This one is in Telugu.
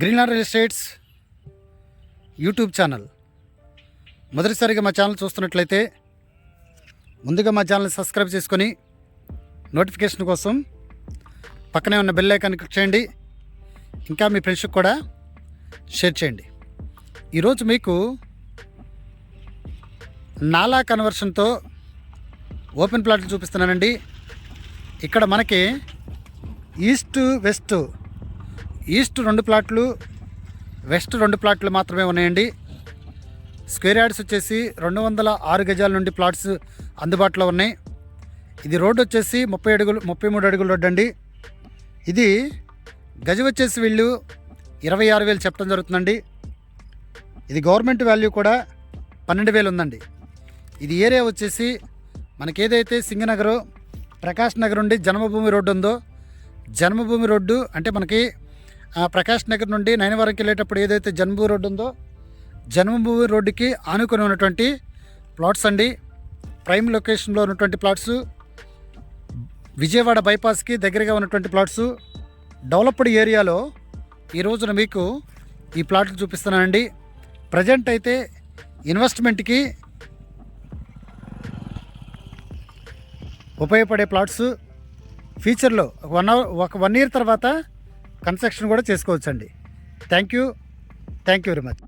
Greenland real estates YouTube channel. మొదటిసారిగా మా ఛానల్ చూస్తున్నట్లయితే ముందుగా మా ఛానల్ సబ్స్క్రైబ్ చేసుకొని నోటిఫికేషన్ కోసం పక్కనే ఉన్న బెల్ ఐకాన్ క్లిక్ చేయండి. ఇంకా మీ ఫ్రెండ్స్కి కూడా షేర్ చేయండి. ఈరోజు మీకు నాలా కన్వర్షన్తో ఓపెన్ ప్లాట్లు చూపిస్తున్నానండి. ఇక్కడ మనకి ఈస్ట్ వెస్ట్ ఈస్ట్ రెండు ప్లాట్లు వెస్ట్ రెండు ప్లాట్లు మాత్రమే ఉన్నాయండి. స్క్వేర్ యార్డ్స్ వచ్చేసి రెండు వందల ఆరు గజాల నుండి ప్లాట్స్ అందుబాటులో ఉన్నాయి. ఇది రోడ్డు వచ్చేసి ముప్పై అడుగులు ముప్పై మూడు అడుగుల రోడ్డు అండి. ఇది గజం వచ్చేసి వీళ్ళు ఇరవై ఆరు వేలు చెప్పడం జరుగుతుందండి. ఇది గవర్నమెంట్ వాల్యూ కూడా పన్నెండు వేలు ఉందండి. ఇది ఏరియా వచ్చేసి మనకి ఏదైతే సింగనగర్ ప్రకాష్ నగర్ నుండి జన్మభూమి రోడ్డు ఉందో జన్మభూమి రోడ్డు అంటే మనకి ప్రకాష్ నగర్ నుండి నయనవరంకి వెళ్ళేటప్పుడు ఏదైతే జన్మభూమి రోడ్డు ఉందో జన్మభూమి రోడ్డుకి ఆనుకొని ఉన్నటువంటి ప్లాట్స్ అండి. ప్రైమ్ లొకేషన్లో ఉన్నటువంటి ప్లాట్స్ విజయవాడ బైపాస్కి దగ్గరగా ఉన్నటువంటి ప్లాట్స్. డెవలప్డ్ ఏరియాలో ఈ రోజున మీకు ఈ ప్లాట్లు చూపిస్తున్నానండి. ప్రజెంట్ అయితే ఇన్వెస్ట్మెంట్కి ఉపయోగపడే ప్లాట్స్. ఫ్యూచర్లో వన్ అవర్ ఒక వన్ ఇయర్ తర్వాత కన్స్ట్రక్షన్ కూడా చేసుకోవచ్చండి. Thank you thank you very much